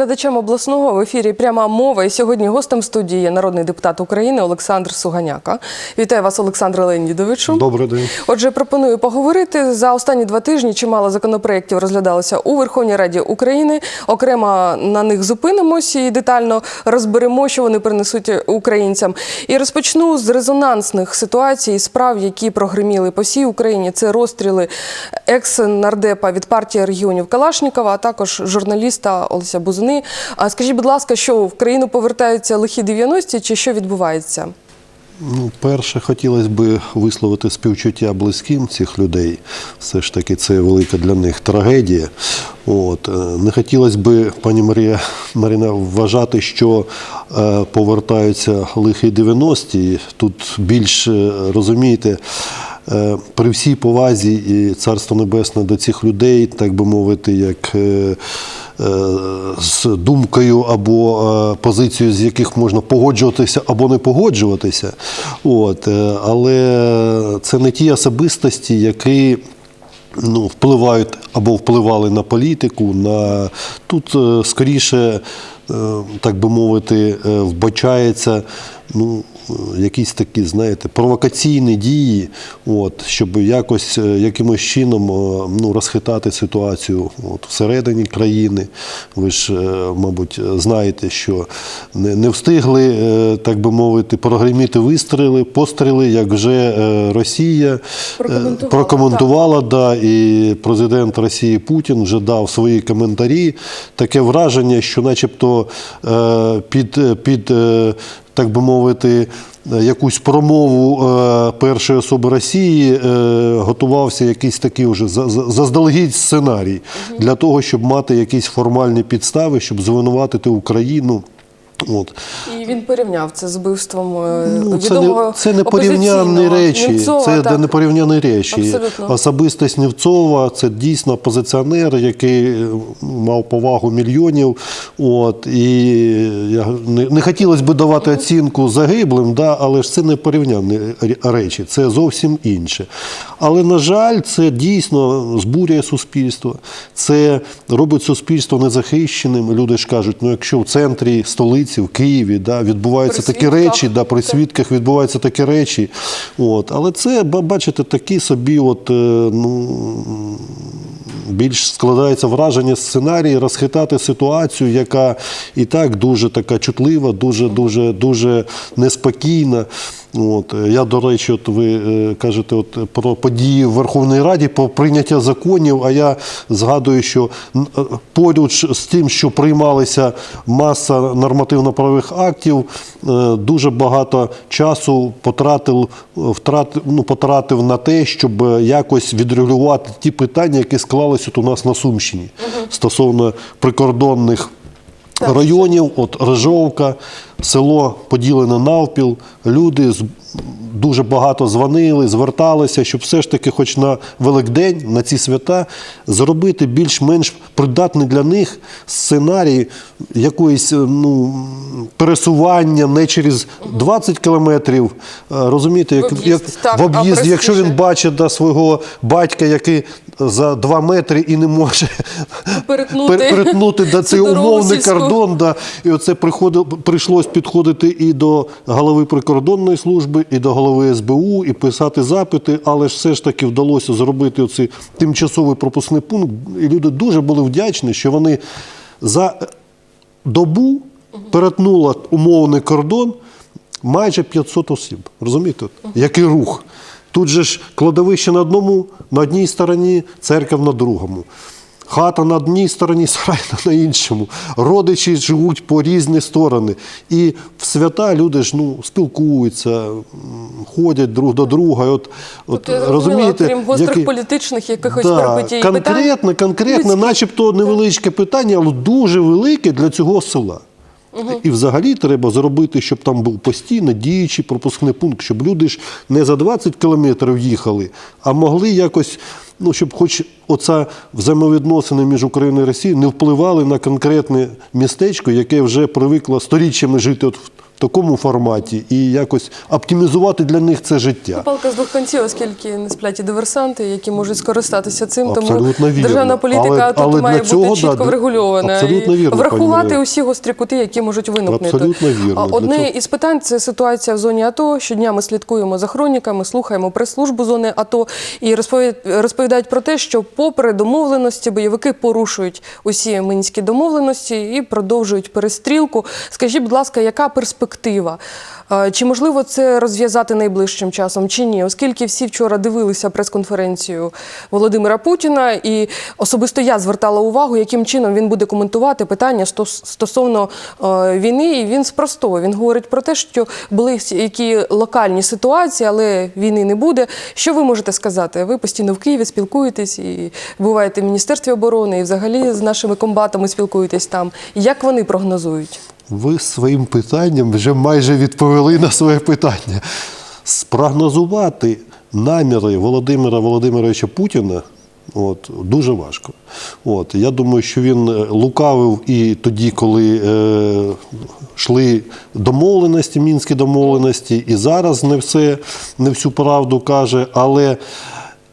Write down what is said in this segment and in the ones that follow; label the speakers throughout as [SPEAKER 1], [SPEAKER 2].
[SPEAKER 1] телеглядачам обласного в ефірі пряма мова. І сьогодні гостем студії є народний депутат України Олександр Суганяка. Вітаю вас, Олександре Леонідовичу.
[SPEAKER 2] Добрий день.
[SPEAKER 1] Отже, пропоную поговорити за останні два тижні. Чимало законопроєктів розглядалося у Верховній Раді України. Окремо на них зупинимось і детально розберемо, що вони принесуть українцям. І розпочну з резонансних ситуацій, справ, які прогреміли по всій Україні. Це розстріли екс-нардепа від партії регіонів Калашнікова, а також журналіста Олеся Бузини. А скажіть, будь ласка, що в країну повертаються лихі 90-ті чи що відбувається?
[SPEAKER 2] Ну, перше, хотілося б висловити співчуття близьким цих людей. Все ж таки, це велика для них трагедія. От. е, Не хотілося б, пані Марія Маріна, вважати, що е, повертаються лихі 90-ті. Тут більш е, розумієте. е, При всій повазі і царство небесне до цих людей, так би мовити, як з думкою або е, позицією, з яких можна погоджуватися або не погоджуватися. От, е, але це не ті особистості, які ну, впливають або впливали на політику. На... Тут е, скоріше, е, так би мовити, е, вбачається. Ну, е, якісь такі, знаєте, провокаційні дії, от, щоб якось е, якимось чином е, ну, розхитати ситуацію от, всередині країни. Ви ж, е, мабуть, знаєте, що не, не встигли, е, так би мовити, прогреміти вистріли, постріли, як вже е, Росія е,
[SPEAKER 1] Прокоментувала,
[SPEAKER 2] прокоментувала, да, і президент Росії Путін вже дав свої коментарі. Таке враження, що начебто е, під, під е, так би мовити, е, якусь промову е, першої особи Росії е, готувався якийсь такий уже за- за- заздалегідь сценарій для того, щоб мати якісь формальні підстави, щоб звинуватити Україну. От.
[SPEAKER 1] І він порівняв це з вбивством е,
[SPEAKER 2] Ну, це,
[SPEAKER 1] відомого
[SPEAKER 2] не, це не порівнянні речі.
[SPEAKER 1] Німцова,
[SPEAKER 2] це
[SPEAKER 1] так.
[SPEAKER 2] не порівнянні речі.
[SPEAKER 1] Абсолютно.
[SPEAKER 2] Особистість Нівцова це дійсно опозиціонер, який е, мав повагу мільйонів. От, і я не, не хотілося б давати оцінку загиблим, да, але ж це не порівнянні речі, це зовсім інше. Але, на жаль, це дійсно збурює суспільство. Це робить суспільство незахищеним. Люди ж кажуть, ну якщо в центрі столиці, в Києві, да, відбуваються
[SPEAKER 1] При
[SPEAKER 2] такі
[SPEAKER 1] свідках.
[SPEAKER 2] речі, да, при свідках відбуваються такі речі. От. Але це, бачите, такі собі, от, е, ну, більш складається враження сценарій розхитати ситуацію, яка і так дуже така чутлива, дуже, дуже, дуже неспокійна. От. е, Я, до речі, от ви е, кажете от, про події в Верховній Раді, про прийняття законів, а я згадую, що е, поруч з тим, що приймалися маса нормативно-правових актів, дуже багато часу потратив, втратив, ну, потратив на те, щоб якось відрегулювати ті питання, які склалися от у нас на Сумщині стосовно прикордонних районів, от Рижовка, село поділене навпіл, люди з- дуже багато дзвонили, зверталися, щоб все ж таки, хоч на Великдень, на ці свята, зробити більш-менш придатний для них сценарій якоїсь е, ну, пересування не через 20 кілометрів. е, Розумієте, як,
[SPEAKER 1] В об'їзд,
[SPEAKER 2] як в об'їзд, якщо він бачить да, свого батька, який за 2 метри і не може
[SPEAKER 1] Перетнути
[SPEAKER 2] пер- перетнути да, цей умовний кордон. Да, і оце приходило, прийшлось підходити і до голови прикордонної служби, і до голови СБУ, і писати запити, але ж все ж таки вдалося зробити оцей тимчасовий пропускний пункт. І люди дуже були вдячні, що вони за добу перетнула умовний кордон майже 500 осіб. Розумієте? Який рух? Тут же ж кладовище на одному, на одній стороні, церква на другому. Хата на одній стороні, сарай на іншому. Родичі живуть по різні сторони. І в свята люди ж ну, спілкуються, ходять друг до друга. От, от,
[SPEAKER 1] Тобто,
[SPEAKER 2] розумієте,
[SPEAKER 1] крім гострих
[SPEAKER 2] який-
[SPEAKER 1] політичних якихось
[SPEAKER 2] Да,
[SPEAKER 1] перипетій,
[SPEAKER 2] конкретне,
[SPEAKER 1] питань,
[SPEAKER 2] конкретне,
[SPEAKER 1] людських.
[SPEAKER 2] начебто невеличке питання, але дуже велике для цього села. І взагалі треба зробити, щоб там був постійно діючий пропускний пункт, щоб люди ж не за 20 кілометрів їхали, а могли якось, ну щоб хоч оця взаємовідносини між Україною і Росією не впливали на конкретне містечко, яке вже привикло сторіччями жити от в такому форматі і якось оптимізувати для них це життя.
[SPEAKER 1] Палка з двох кінців, оскільки не сплять і диверсанти, які можуть скористатися цим.
[SPEAKER 2] Абсолютно
[SPEAKER 1] тому
[SPEAKER 2] вірно.
[SPEAKER 1] державна політика
[SPEAKER 2] Але-
[SPEAKER 1] тут
[SPEAKER 2] але
[SPEAKER 1] має
[SPEAKER 2] цього,
[SPEAKER 1] бути чітко
[SPEAKER 2] да,
[SPEAKER 1] врегульована
[SPEAKER 2] абсолютно
[SPEAKER 1] і
[SPEAKER 2] вірно,
[SPEAKER 1] врахувати усі гострі кути, які можуть виникнути.
[SPEAKER 2] Абсолютно вірно.
[SPEAKER 1] Одне
[SPEAKER 2] цього-
[SPEAKER 1] із питань це ситуація в зоні АТО. Щодня ми слідкуємо за хроніками, слухаємо прес-службу зони АТО і розпові- розповідають про те, що попри домовленості бойовики порушують усі мінські домовленості і продовжують перестрілку. Скажіть, будь ласка, яка перспектива? Е, Чи можливо це розв'язати найближчим часом, чи ні? Оскільки всі вчора дивилися прес-конференцію Володимира Путіна, і особисто я звертала увагу, яким чином він буде коментувати питання стосовно е, війни. І він спростовує. Він говорить про те, що були які локальні ситуації, але війни не буде. Що ви можете сказати? Ви постійно в Києві спілкуєтесь і буваєте в міністерстві оборони, і взагалі з нашими комбатами спілкуєтесь там. Як вони прогнозують?
[SPEAKER 2] Ви своїм питанням вже майже відповіли на своє питання. Спрогнозувати наміри Володимира Володимировича Путіна от, дуже важко. От, я думаю, що він е, лукавив і тоді, коли е, йшли домовленості, мінські домовленості, і зараз не все, не всю правду каже, але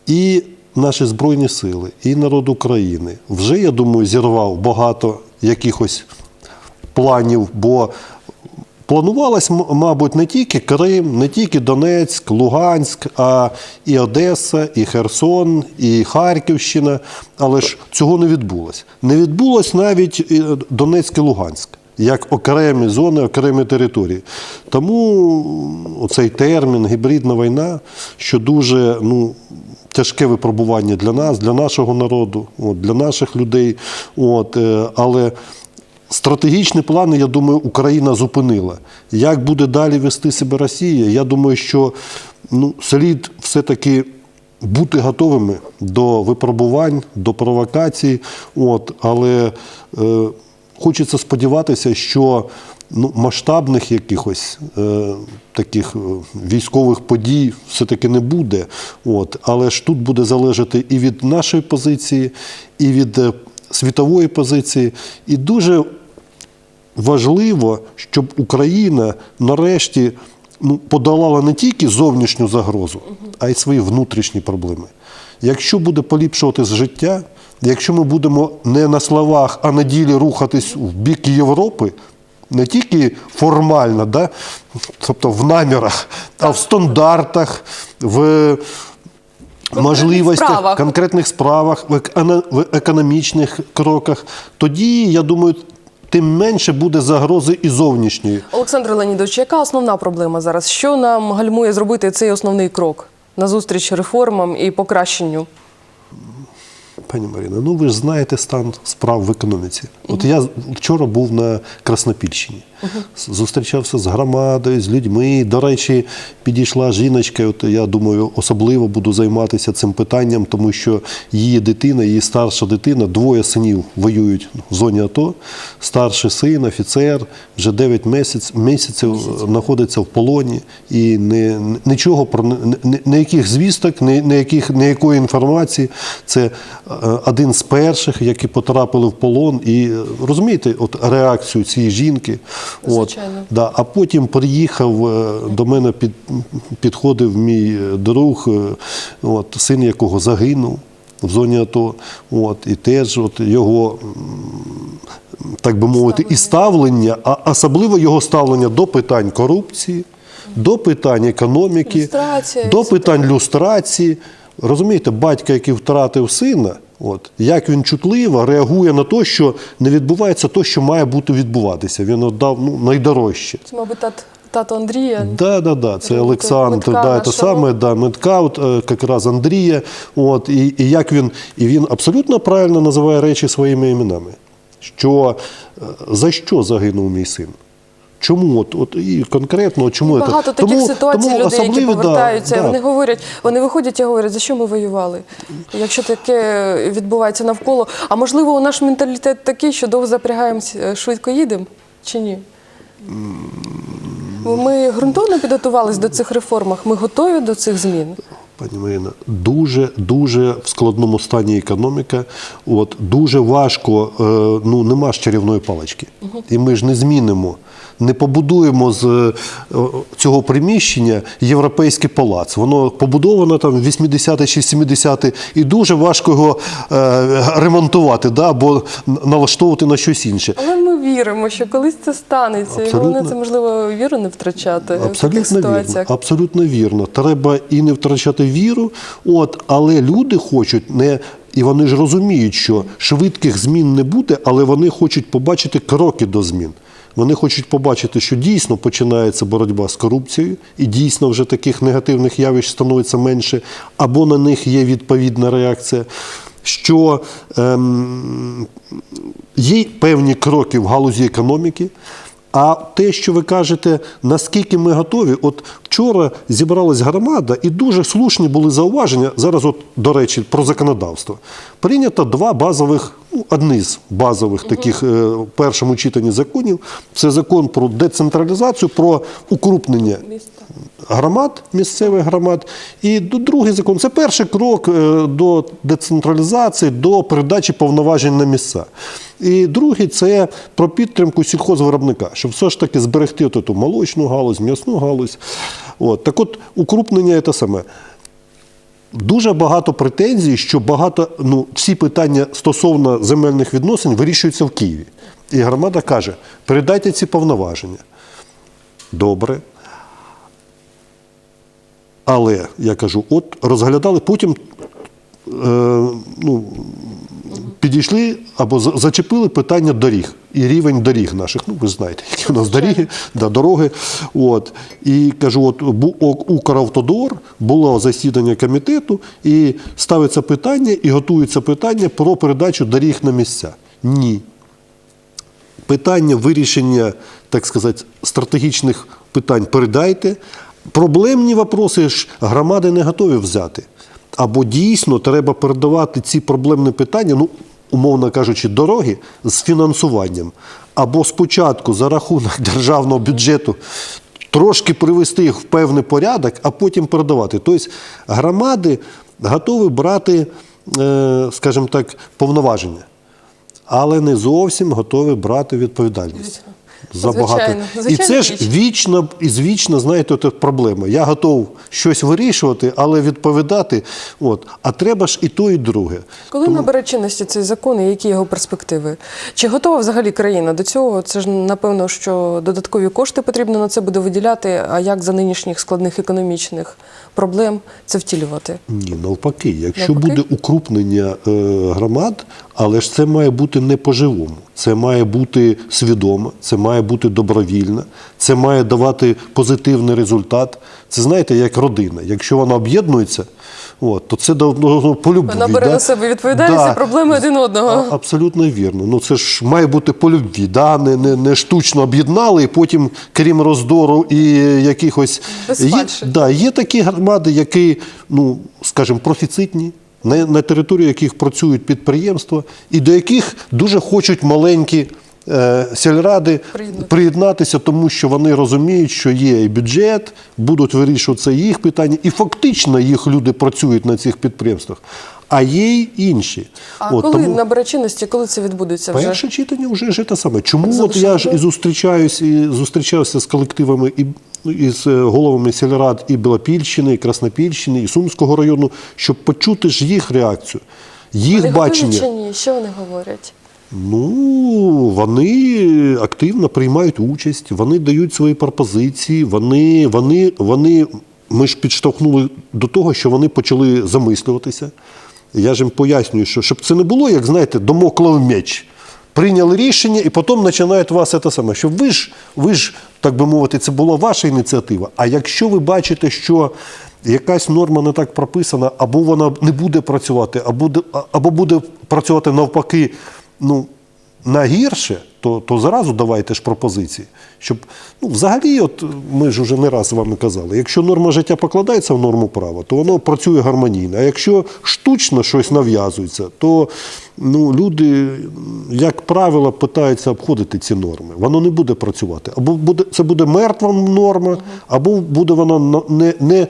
[SPEAKER 2] і наші Збройні сили, і народ України вже, я думаю, зірвав багато якихось планів, бо планувалось, мабуть, не тільки Крим, не тільки Донецьк, Луганськ, а і Одеса, і Херсон, і Харківщина. Але ж цього не відбулося. Не відбулось навіть е, Донецьк і Луганськ. Як окремі зони, окремі території. Тому оцей термін гібридна війна, що дуже ну, тяжке випробування для нас, для нашого народу, от, для наших людей. От, е, але Стратегічні плани, я думаю, Україна зупинила. Як буде далі вести себе Росія? Я думаю, що ну, слід все-таки бути готовими до випробувань, до провокацій. От, але е, хочеться сподіватися, що ну, масштабних якихось е, таких е, військових подій все-таки не буде. От, але ж тут буде залежати і від нашої позиції, і від е, світової позиції. І дуже важливо, щоб Україна нарешті ну, подолала не тільки зовнішню загрозу, а й свої внутрішні проблеми. Якщо буде поліпшуватись життя, якщо ми будемо не на словах, а на ділі рухатись в бік Європи, не тільки формально, да? тобто в намірах, а в стандартах, в можливостях,
[SPEAKER 1] справах.
[SPEAKER 2] конкретних справах, в еконо- економічних кроках, тоді, я думаю, тим менше буде загрози і зовнішньої.
[SPEAKER 1] Олександр Леонідович, яка основна проблема зараз? Що нам гальмує зробити цей основний крок назустріч реформам і покращенню?
[SPEAKER 2] Пані Маріна, ну ви ж знаєте стан справ в економіці. От я вчора був на Краснопільщині, зустрічався з громадою, з людьми. До речі, підійшла жіночка. От я думаю, особливо буду займатися цим питанням, тому що її дитина, її старша дитина, двоє синів воюють в зоні АТО. Старший син, офіцер, вже 9 місяць, місяців знаходиться в полоні і не, нічого про ні- ніяких звісток, ні, ніяких, ніякої інформації. Це е, один з перших, які потрапили в полон. І е, розумієте, от реакцію цієї жінки. От, да, а потім приїхав е, до мене під, підходив мій е, друг, е, от, син якого загинув в зоні АТО. От, і теж от його так би мовити, і ставлення, а особливо його ставлення до питань корупції, до питань економіки,
[SPEAKER 1] Люстрація,
[SPEAKER 2] до питань люстрації. Розумієте, батька, який втратив сина, от, як він чутливо реагує на те, що не відбувається те, що має бути відбуватися. Він віддав ну, найдорожче.
[SPEAKER 1] Це, мабуть, тат, тато Андрія.
[SPEAKER 2] Да, да, да. Це Олександр,
[SPEAKER 1] метка
[SPEAKER 2] да, це саме, да, метка, от, е, якраз Андрія. От, і, і як він, і він абсолютно правильно називає речі своїми іменами. Що е, за що загинув мій син? Чому? От, от, і конкретно, от чому
[SPEAKER 1] Багато
[SPEAKER 2] це?
[SPEAKER 1] таких ситуацій людей, які
[SPEAKER 2] да,
[SPEAKER 1] повертаються,
[SPEAKER 2] да.
[SPEAKER 1] вони говорять, вони виходять і говорять, за що ми воювали. Якщо таке відбувається навколо. А можливо, наш менталітет такий, що довго запрягаємося, швидко їдемо чи ні? Ми ґрунтовно підготувалися до цих реформах, ми готові до цих змін.
[SPEAKER 2] Пані Марина, дуже дуже в складному стані економіка. От дуже важко, е, ну нема ж чарівної палички. І ми ж не змінимо, не побудуємо з е, цього приміщення європейський палац. Воно побудовано там в 80-ті чи 70-ті, і дуже важко його е, ремонтувати, да, або налаштовувати на щось інше.
[SPEAKER 1] Але ми віримо, що колись це станеться. І
[SPEAKER 2] Абсолютно.
[SPEAKER 1] головне це можливо віру не втрачати в таких
[SPEAKER 2] вірно.
[SPEAKER 1] ситуаціях.
[SPEAKER 2] Абсолютно вірно. Треба і не втрачати віру, от, але люди хочуть не. І вони ж розуміють, що швидких змін не буде, але вони хочуть побачити кроки до змін. Вони хочуть побачити, що дійсно починається боротьба з корупцією, і дійсно вже таких негативних явищ становиться менше, або на них є відповідна реакція. Що ем, є певні кроки в галузі економіки, а те, що ви кажете, наскільки ми готові, от вчора зібралась громада, і дуже слушні були зауваження. Зараз, от, до речі, про законодавство. Прийнято два базових, ну, одні з базових таких е, в першому читанні законів. Це закон про децентралізацію, про укрупнення громад, місцевих громад. І другий закон це перший крок е, до децентралізації, до передачі повноважень на місця. І другий це про підтримку сільхозвиробника, щоб все ж таки зберегти ту молочну галузь, м'ясну галузь. От. Так от, укрупнення це саме. Дуже багато претензій, що багато ну, всі питання стосовно земельних відносин вирішуються в Києві. І громада каже: передайте ці повноваження. Добре. Але я кажу, от розглядали, потім е, ну, підійшли або зачепили питання доріг і рівень доріг наших. Ну, ви знаєте, які у нас дороги, да, дороги. От. І кажу, от Укравтодор було засідання комітету, і ставиться питання, і готується питання про передачу доріг на місця. Ні питання вирішення, так сказати, стратегічних питань передайте. Проблемні вопроси ж громади не готові взяти. Або дійсно треба передавати ці проблемні питання, ну, умовно кажучи, дороги з фінансуванням. Або спочатку за рахунок державного бюджету трошки привести їх в певний порядок, а потім передавати. Тобто громади готові брати, е, скажімо так, повноваження але не зовсім готові брати відповідальність. За
[SPEAKER 1] Звичайно.
[SPEAKER 2] багато. І це ж
[SPEAKER 1] вічно.
[SPEAKER 2] вічно і звічно, знаєте, от проблема. Я готов щось вирішувати, але відповідати. От. А треба ж і то, і друге.
[SPEAKER 1] Коли набере чинності цей закон і які його перспективи? Чи готова взагалі країна до цього? Це ж напевно, що додаткові кошти потрібно на це буде виділяти. А як за нинішніх складних економічних проблем це втілювати?
[SPEAKER 2] Ні, навпаки, якщо
[SPEAKER 1] Навпаки?
[SPEAKER 2] буде укрупнення е, громад, але ж це має бути не по-живому. Це має бути свідомо, це має бути добровільно, це має давати позитивний результат. Це знаєте, як родина. Якщо вона об'єднується, от, то це давно по любові.
[SPEAKER 1] Вона бере
[SPEAKER 2] да?
[SPEAKER 1] на себе відповідальність
[SPEAKER 2] Да.
[SPEAKER 1] і проблеми один одного.
[SPEAKER 2] А- Абсолютно вірно. Ну це ж має бути по любві, да? не, не, не штучно об'єднали, і потім, крім роздору і якихось є, да, є такі громади, які, ну скажімо, профіцитні. На, на території яких працюють підприємства, і до яких дуже хочуть маленькі е, сільради
[SPEAKER 1] Приєднати.
[SPEAKER 2] приєднатися, тому що вони розуміють, що є і бюджет, будуть вирішуватися їх питання, і фактично їх люди працюють на цих підприємствах. А є й інші.
[SPEAKER 1] А
[SPEAKER 2] От,
[SPEAKER 1] коли
[SPEAKER 2] тому
[SPEAKER 1] набере чинності, коли це відбудеться вже?
[SPEAKER 2] перше читання вже ж те саме. Чому от я ж і зустрічаюсь і зустрічався з колективами і, і з е, головами сільрад і Білопільщини, і Краснопільщини, і Сумського району, щоб почути ж їх реакцію, їх
[SPEAKER 1] Вони
[SPEAKER 2] бачення.
[SPEAKER 1] чи ні? Що вони говорять?
[SPEAKER 2] Ну, вони активно приймають участь, вони дають свої пропозиції, вони, вони, вони, ми ж підштовхнули до того, що вони почали замислюватися. Я ж їм пояснюю, що щоб це не було, як знаєте, домоклав меч. Прийняли рішення і потім починають вас це саме. Щоб ви ж, ви ж, так би мовити, це була ваша ініціатива. А якщо ви бачите, що якась норма не так прописана, або вона не буде працювати, або або буде працювати навпаки, ну, на гірше, то, то зразу давайте ж пропозиції. Щоб, ну, взагалі, от ми ж вже не раз з вами казали, якщо норма життя покладається в норму права, то воно працює гармонійно. А якщо штучно щось нав'язується, то ну, люди, як правило, питаються обходити ці норми. Воно не буде працювати. Або буде, це буде мертва норма, або буде вона не, не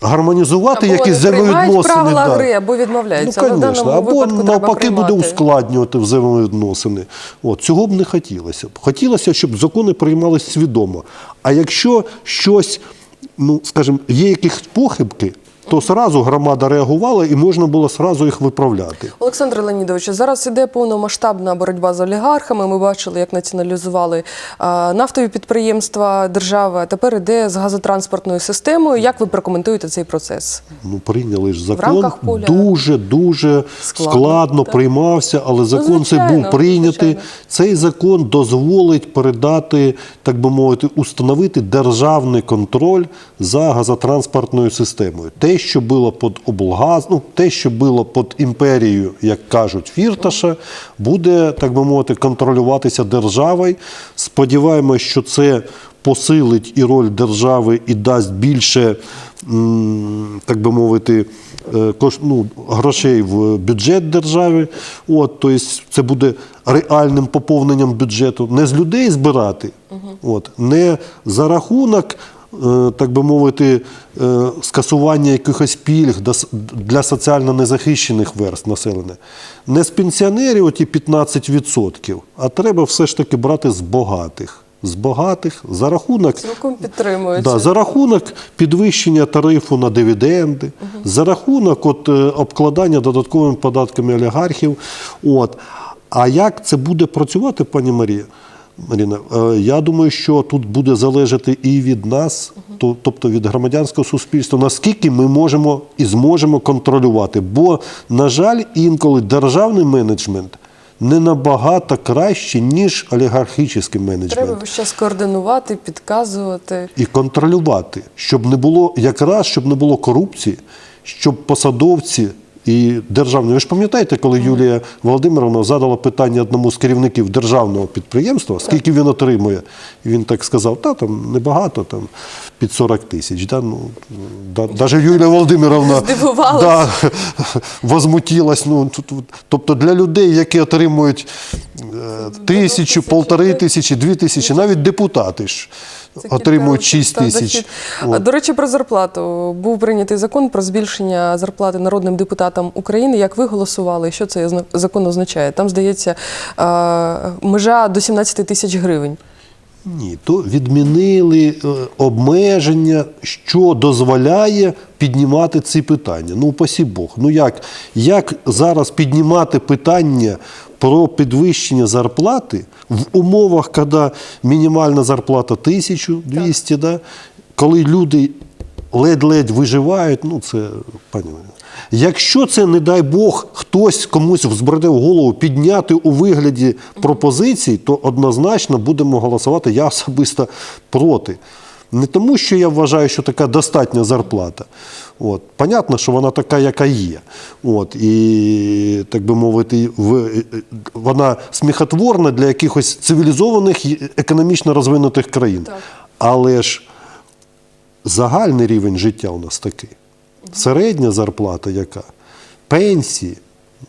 [SPEAKER 2] гармонізувати
[SPEAKER 1] Або
[SPEAKER 2] якісь взаємовідносини.
[SPEAKER 1] правила
[SPEAKER 2] да.
[SPEAKER 1] гри, або відмовляються.
[SPEAKER 2] Ну,
[SPEAKER 1] звісно,
[SPEAKER 2] конечно. Або навпаки буде ускладнювати взаємовідносини. От, цього б не хотілося. Хотілося, щоб закони приймалися свідомо. А якщо щось, ну, скажімо, є якісь похибки, то сразу громада реагувала і можна було сразу їх виправляти.
[SPEAKER 1] Олександр Леонідович, зараз іде повномасштабна боротьба з олігархами. Ми бачили, як націоналізували нафтові підприємства держави. а Тепер іде з газотранспортною системою. Як ви прокоментуєте цей процес?
[SPEAKER 2] Ну, прийняли ж закон.
[SPEAKER 1] поля.
[SPEAKER 2] Дуже дуже
[SPEAKER 1] Складно,
[SPEAKER 2] складно, приймався, але закон цей
[SPEAKER 1] звичайно,
[SPEAKER 2] був прийнятий.
[SPEAKER 1] звичайно.
[SPEAKER 2] Цей закон дозволить передати, так би мовити, установити державний контроль за газотранспортною системою. Те, що було під облгаз, ну те, що було під імперією, як кажуть, Фірташа, буде, так би мовити, контролюватися державою. Сподіваємось, що це посилить і роль держави і дасть більше, так би мовити, е, кош- ну, грошей в бюджет держави. От, тобто це буде реальним поповненням бюджету. Не з людей збирати, от, не за рахунок. Е, Так би мовити, е, скасування якихось пільг для соціально незахищених верст населення. Не з пенсіонерів, оті 15%, а треба все ж таки брати з багатих. З багатих за рахунок Да, за рахунок підвищення тарифу на дивіденди, за рахунок от, е, обкладання додатковими податками олігархів. От. А як це буде працювати, пані Марія? Маріна, е, я думаю, що тут буде залежати і від нас, тобто від громадянського суспільства, наскільки ми можемо і зможемо контролювати. Бо, на жаль, інколи державний менеджмент не набагато краще, ніж олігархічний менеджмент
[SPEAKER 1] Треба весь час координувати, підказувати.
[SPEAKER 2] і контролювати, щоб не було якраз щоб не було корупції, щоб посадовці і державні. Ви ж пам'ятаєте, коли Юлія Володимировна задала питання одному з керівників державного підприємства, скільки він отримує, і він так сказав: та там небагато, там під 40 тисяч. Да? Ну, да, навіть Юлія Володимировна да, возмутилась. Ну, тобто для людей, які отримують е, тисячу, полтори тисячі, дві тисячі, навіть депутати ж отримують 6 тисяч.
[SPEAKER 1] До речі, про зарплату. Був прийнятий закон про збільшення зарплати народним депутатам України. Як ви голосували? Що цей закон означає? Там, здається, межа до 17 тисяч гривень.
[SPEAKER 2] Ні, то відмінили е, обмеження, що дозволяє піднімати ці питання. Ну, пасі Бог. Ну як, як зараз піднімати питання про підвищення зарплати в умовах, коли мінімальна зарплата 1200, да? коли люди ледь-ледь виживають, ну це пані. Якщо це, не дай Бог, хтось комусь взбреде в голову підняти у вигляді пропозицій, то однозначно будемо голосувати я особисто проти. Не тому, що я вважаю, що така достатня зарплата. От. Понятно, що вона така, яка є. От. І, так би мовити, в, вона сміхотворна для якихось цивілізованих економічно розвинутих країн.
[SPEAKER 1] Так.
[SPEAKER 2] Але ж загальний рівень життя у нас такий. Середня зарплата яка? Пенсії.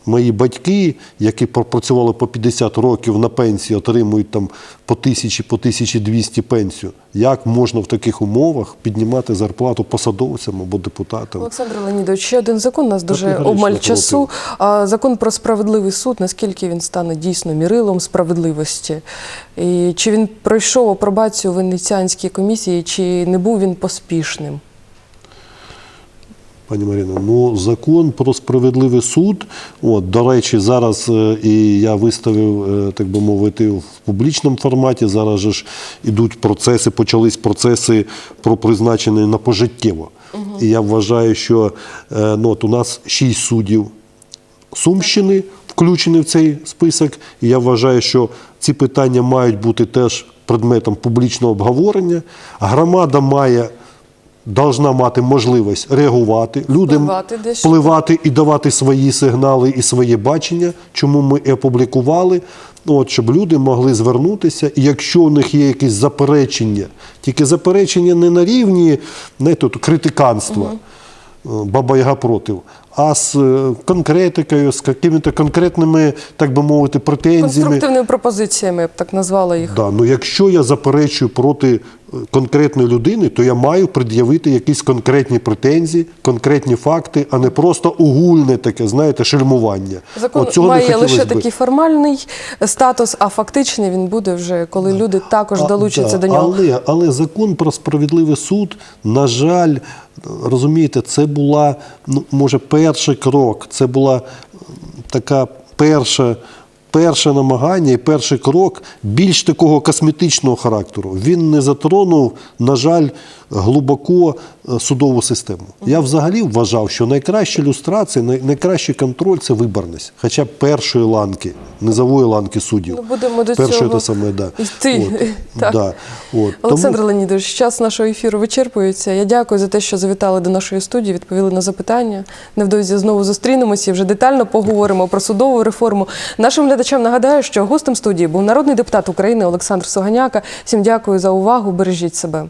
[SPEAKER 2] Мої батьки, які пропрацювали по 50 років на пенсії, отримують там по тисячі, по 1200 пенсію. Як можна в таких умовах піднімати зарплату посадовцям або депутатам?
[SPEAKER 1] Олександр Леонідович, ще один закон. У нас дуже обмаль часу. А, Закон про справедливий суд. Наскільки він стане дійсно мірилом справедливості? І чи він пройшов апробацію в Венеціанській комісії, чи не був він поспішним?
[SPEAKER 2] Пані Маріно, ну закон про справедливий суд. От, до речі, зараз е, і я виставив, е, так би мовити, в публічному форматі. Зараз же ж ідуть процеси, почались процеси про призначення на пожиттєво. І я вважаю, що е, ну, от у нас шість суддів Сумщини включені в цей список. І я вважаю, що ці питання мають бути теж предметом публічного обговорення. Громада має. Должна мати можливість реагувати, людям
[SPEAKER 1] Впливати
[SPEAKER 2] впливати і давати свої сигнали і своє бачення, чому ми і опублікували, от, щоб люди могли звернутися. І якщо у них є якісь заперечення, тільки заперечення не на рівні знаєте, от, критиканства, е, баба Яга проти, а з е, конкретикою, з якими-то конкретними, так би мовити, претензіями.
[SPEAKER 1] Конструктивними пропозиціями, я б так назвала їх.
[SPEAKER 2] Да, ну якщо я заперечую проти конкретної людини, то я маю пред'явити якісь конкретні претензії, конкретні факти, а не просто огульне таке, знаєте, шельмування.
[SPEAKER 1] Закон
[SPEAKER 2] От цього
[SPEAKER 1] має лише
[SPEAKER 2] би.
[SPEAKER 1] такий формальний статус, а фактичний він буде вже, коли люди також
[SPEAKER 2] А,
[SPEAKER 1] долучаться
[SPEAKER 2] да,
[SPEAKER 1] до нього.
[SPEAKER 2] Але, але закон про справедливий суд, на жаль, розумієте, це була, ну, може, перший крок, це була така перша. Перше намагання і перший крок більш такого косметичного характеру. Він не затронув, на жаль, глибоко е, судову систему. Я взагалі вважав, що найкраща люстрація, най- найкращий контроль це виборність, хоча б першої ланки, низової ланки суддів.
[SPEAKER 1] Ну, будемо до
[SPEAKER 2] Першої
[SPEAKER 1] цього
[SPEAKER 2] те саме, да.
[SPEAKER 1] йти.
[SPEAKER 2] От,
[SPEAKER 1] Так.
[SPEAKER 2] Да, от.
[SPEAKER 1] Олександр
[SPEAKER 2] Тому,
[SPEAKER 1] Леонідович, час нашого ефіру вичерпується. Я дякую за те, що завітали до нашої студії, відповіли на запитання. Невдовзі знову зустрінемося і вже детально поговоримо про судову реформу. Нашим глядачам нагадаю, що гостем студії був народний депутат України Олександр Суганяка. Всім дякую за увагу. Бережіть себе.